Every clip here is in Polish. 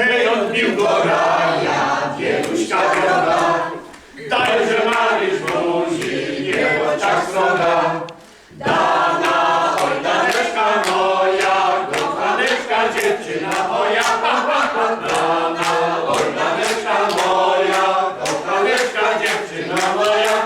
Hej, odbił go raja, wieluśka droga. Daj, że maryś buzi, nie bądź tak sroga. Dana, oj, daneczka moja, kochaneczka dziewczyna moja. Pam, pam, pam. Dana, oj, daneczka moja, kochaneczka dziewczyna moja.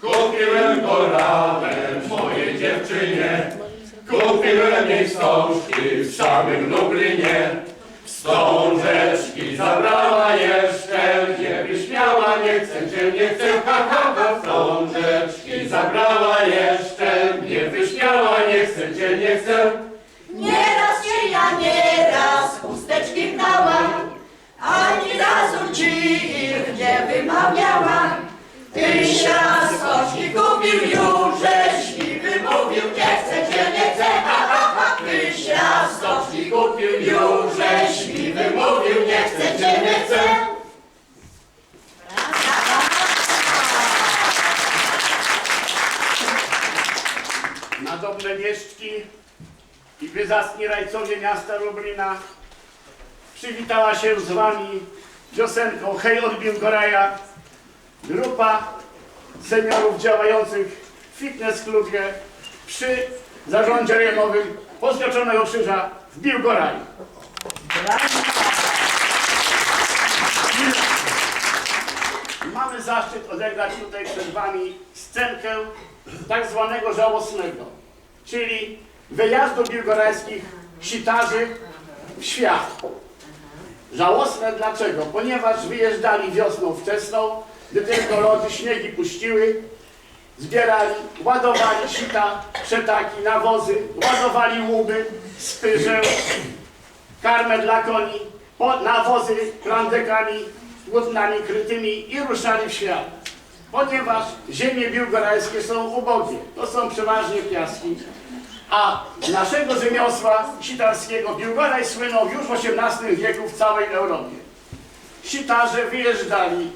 Kupiłem go ramem mojej dziewczynie. Kupiłem jej wstążki w samym Lublinie. Wstążeczki zabrała jeszcze, nie wyśmiała, nie chcę cię, nie chcę, ha, ha, ha. Wstążeczki zabrała jeszcze, nie wyśmiała, nie chcę cię, nie chcę. Nieraz cię ja nieraz chusteczki gnałam, ani razu ci ich nie wymawiałam. Tyś raz coś mi kupił kupił już, żeś mi wymówił, nie chcę cię, nie chcę. Nadobne wieszczki i wyzacni rajcowie miasta Lublina przywitała się z wami piosenką Hej odbił. Grupa seniorów działających w fitness klubie przy zarządzie rejonowym Poznaczonego Krzyża w Biłgoraju. Mamy zaszczyt odegrać tutaj przed Wami scenkę tak zwanego żałosnego, czyli wyjazdu biłgorajskich sitarzy w świat. Żałosne dlaczego? Ponieważ wyjeżdżali wiosną wczesną, gdy tylko lody śniegi puściły, zbierali, ładowali sita, przetaki, nawozy, ładowali łuby, spyżę, karmę dla koni, nawozy klandekami, płótnami krytymi i ruszali w świat. Ponieważ ziemie biłgorajskie są ubogie, to są przeważnie piaski, a naszego rzemiosła sitarskiego Biłgoraj słynął już w XVIII wieku w całej Europie. Sitarze wyjeżdżali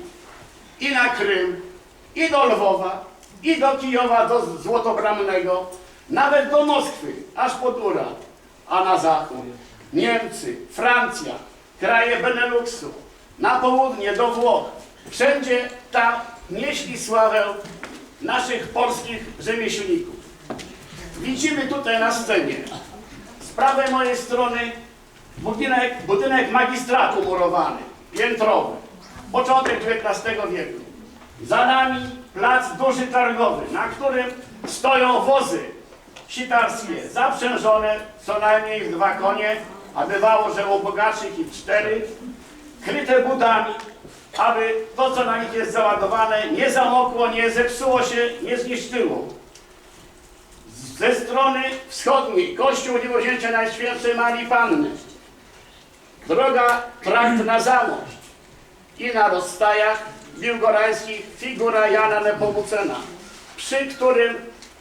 i na Krym, i do Lwowa, i do Kijowa, do Złotobramnego, nawet do Moskwy, aż pod Ural, a na zachód Niemcy, Francja, kraje Beneluxu, na południe do Włoch. Wszędzie tam nieśli sławę naszych polskich rzemieślników. Widzimy tutaj na scenie z prawej mojej strony budynek, budynek magistratu murowany, piętrowy, początek XIX wieku. Za nami plac duży targowy, na którym stoją wozy sitarskie, zaprzężone co najmniej w dwa konie, a bywało, że u bogatszych i cztery, kryte budami, aby to, co na nich jest załadowane, nie zamokło, nie zepsuło się, nie zniszczyło. Ze strony wschodniej kościół Niewzięcia Najświętszej Marii Panny. Droga trakt na zamość i na rozstajach biłgorajskich figura Jana Nepomucena, przy którym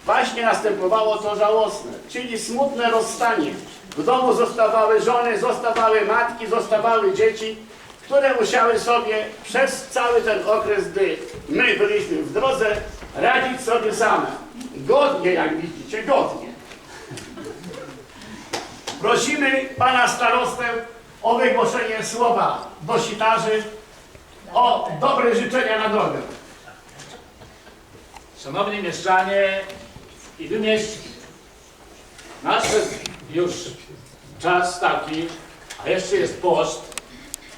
właśnie następowało to żałosne, czyli smutne rozstanie. W domu zostawały żony, zostawały matki, zostawały dzieci, które musiały sobie przez cały ten okres, gdy my byliśmy w drodze, radzić sobie same. Godnie, jak widzicie, godnie. Prosimy pana starostę o wygłoszenie słowa do sitarzy, o dobre życzenia na drogę. Szanowni mieszczanie i wymieści, nadszedł już czas taki, a jeszcze jest post,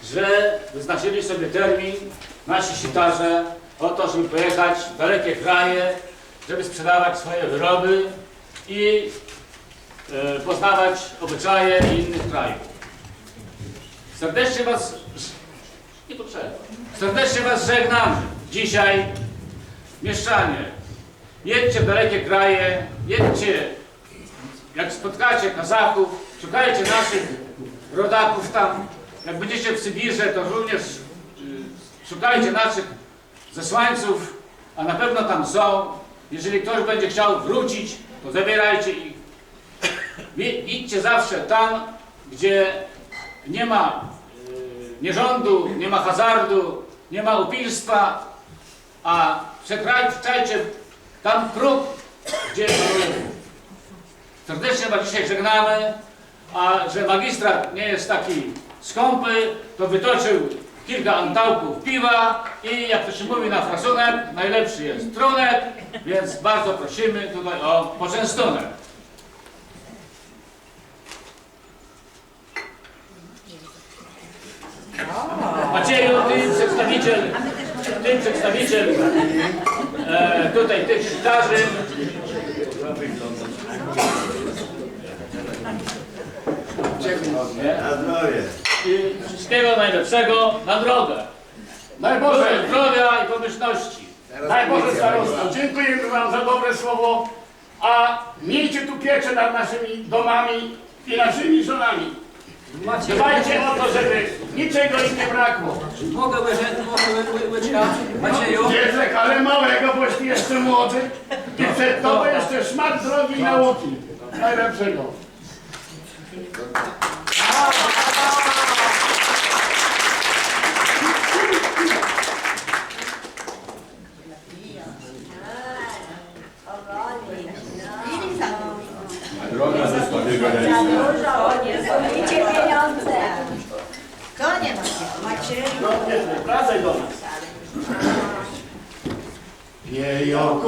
że wyznaczyli sobie termin nasi sitarze o to, żeby pojechać w dalekie kraje, żeby sprzedawać swoje wyroby i e, poznawać obyczaje innych krajów. Serdecznie Was, nie potrzeba, serdecznie Was żegnamy dzisiaj Mieszczanie, jedźcie w dalekie kraje, jedźcie, jak spotkacie Kazachów, szukajcie naszych rodaków tam. Jak będziecie w Sybirze, to również y, szukajcie naszych zesłańców, a na pewno tam są. Jeżeli ktoś będzie chciał wrócić, to zabierajcie ich. Idźcie zawsze tam, gdzie nie ma y, nierządu, nie ma hazardu, nie ma upilstwa, a przekraczajcie tam próg, gdzie serdecznie Was dzisiaj żegnamy, a że magistrat nie jest taki skąpy, to wytoczył kilka antałków piwa i jak to się mówi na frasunek, najlepszy jest trunek, więc bardzo prosimy tutaj o poczęstunek. Macieju, ty przedstawiciel, ty przedstawiciel e, tutaj tych sztarzy. Na zdrowie. I wszystkiego najlepszego na drogę. Daj Boże zdrowia i pomyślności. daj Boże. Dziękujemy Wam za dobre słowo, a miejcie tu pieczę nad naszymi domami i naszymi żonami. Dbajcie o to, żeby niczego im nie brakło. Mogę łyżę, mogę ły, ły, łyczka, Macieju? Dziecek, ale małego, boś ty jeszcze młody. I przed tobą jeszcze szmat drogi nauki. Najlepszego. Droga Bielgorajska. Idzie pieniądze. Konie macie. No, nie, wracaj do nas. Wieją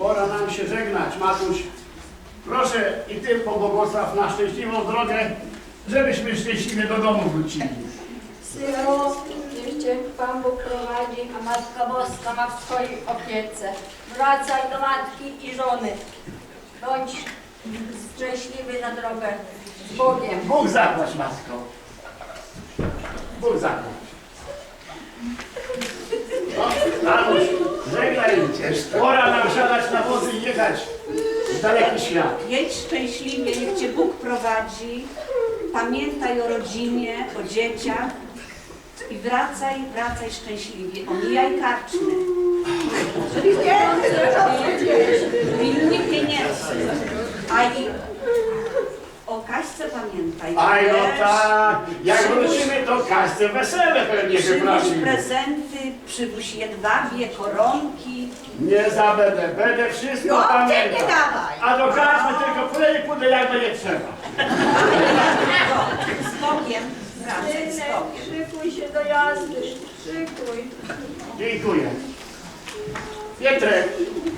pora nam się żegnać, Matuś. Proszę i Ty pobłogosław na szczęśliwą drogę, żebyśmy szczęśliwie do domu wrócili. Synu, niech Cię Pan Bóg prowadzi, a Matka Boska ma w swojej opiece. Wracaj do matki i żony. Bądź szczęśliwy na drogę z Bogiem. Bóg zapłać, matko. Bóg zapłać. No, Mamuś, żegnaj. Pora nam siadać na wozy i jechać w daleki świat. Jedź szczęśliwie, niech Cię Bóg prowadzi. Pamiętaj o rodzinie, o dzieciach i wracaj, wracaj szczęśliwie. Omijaj karczmy. Pilnie pieniędzy. A i o Kaśce pamiętaj. Aj, no Wiesz, tak. Jak wrócimy, to Kaśce wesele pewnie wyprosimy. prezenty, przywóź jedwabie, koronki. Nie zabedę, będę wszystko No, ty nie pamiętał. dawaj. A do karczmy tylko pójdę i pójdę jak będzie trzeba. Z Bogiem, z Bogiem. szykuj się do jazdy. Szykuj. Dziękuję. Pietrek,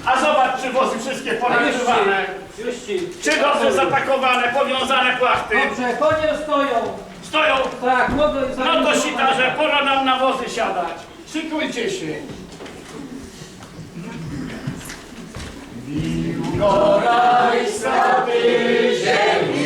a zobacz, czy wozy wszystkie ponagrzewane, Już ci. czy dobrze zapakowane, powiązane płachty. Dobrze, konie stoją. Stoją. Tak, mogę No to sitarze, pora nam na wozy siadać. Szykujcie się. Wilgorajska ty ziemi,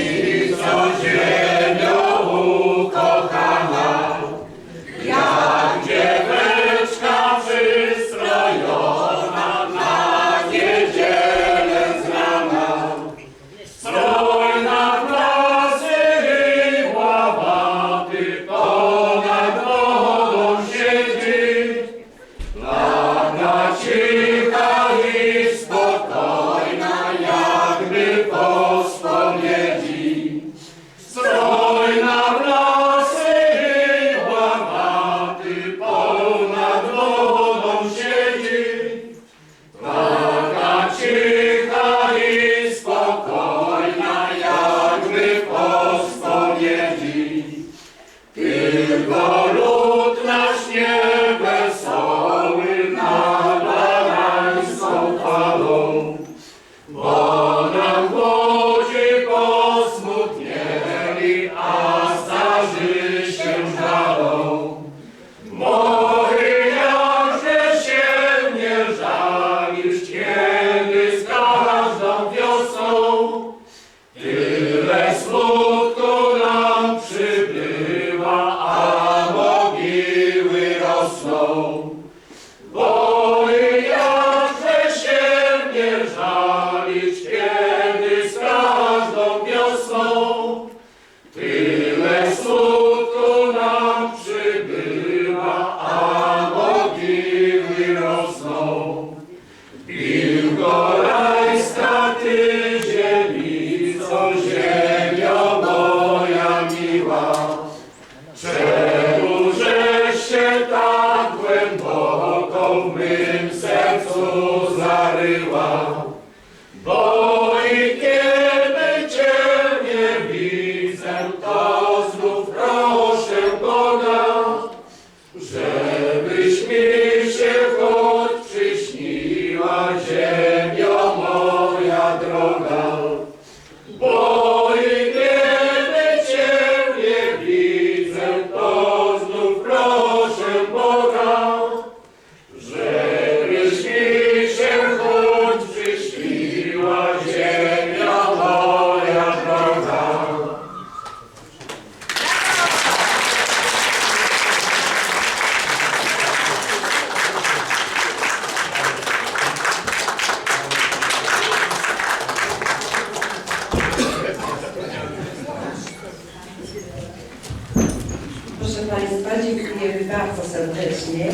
serdecznie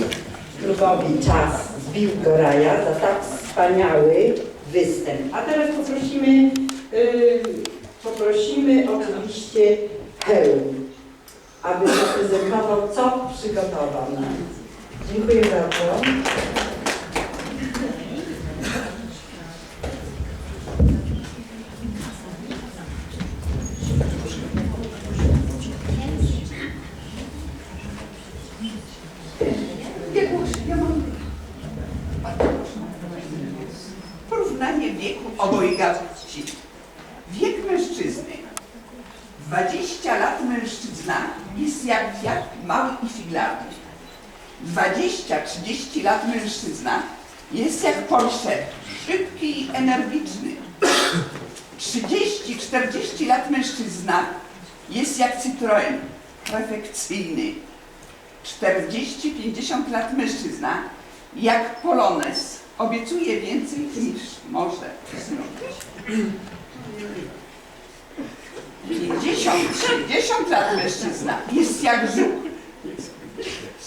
klubowi Czas z Biłgoraja za tak wspaniały występ. A teraz poprosimy, yy, poprosimy oczywiście Hełm, aby zaprezentował, co przygotował nam. Dziękuję bardzo. Porównanie wieku obojga płci. Wiek mężczyzny. 20 lat mężczyzna jest jak Fiat mały i figlarny. 20-30 lat mężczyzna jest jak Porsche, szybki i energiczny. 30-40 lat mężczyzna jest jak Citroën, perfekcyjny. 40-50 lat mężczyzna jak Polones obiecuje więcej niż może zrobić. 50-60 lat mężczyzna jest jak żuk.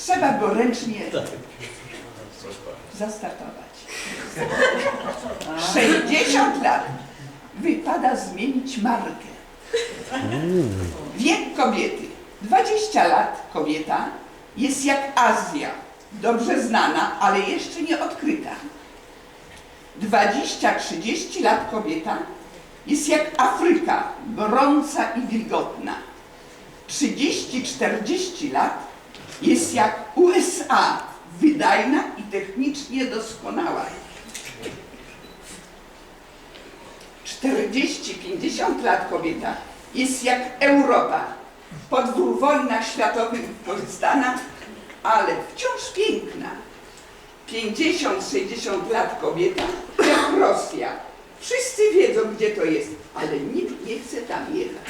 Trzeba go ręcznie zastartować. 60 lat wypada zmienić markę. Wiek kobiety. 20 lat kobieta jest jak Azja, dobrze znana, ale jeszcze nie odkryta. 20-30 lat kobieta jest jak Afryka, gorąca i wilgotna. 30-40 lat jest jak USA, wydajna i technicznie doskonała. 40-50 lat kobieta jest jak Europa, po dwóch wojnach światowych wykorzystana, ale wciąż piękna. 50-60 lat kobieta jak Rosja. Wszyscy wiedzą, gdzie to jest, ale nikt nie chce tam jechać.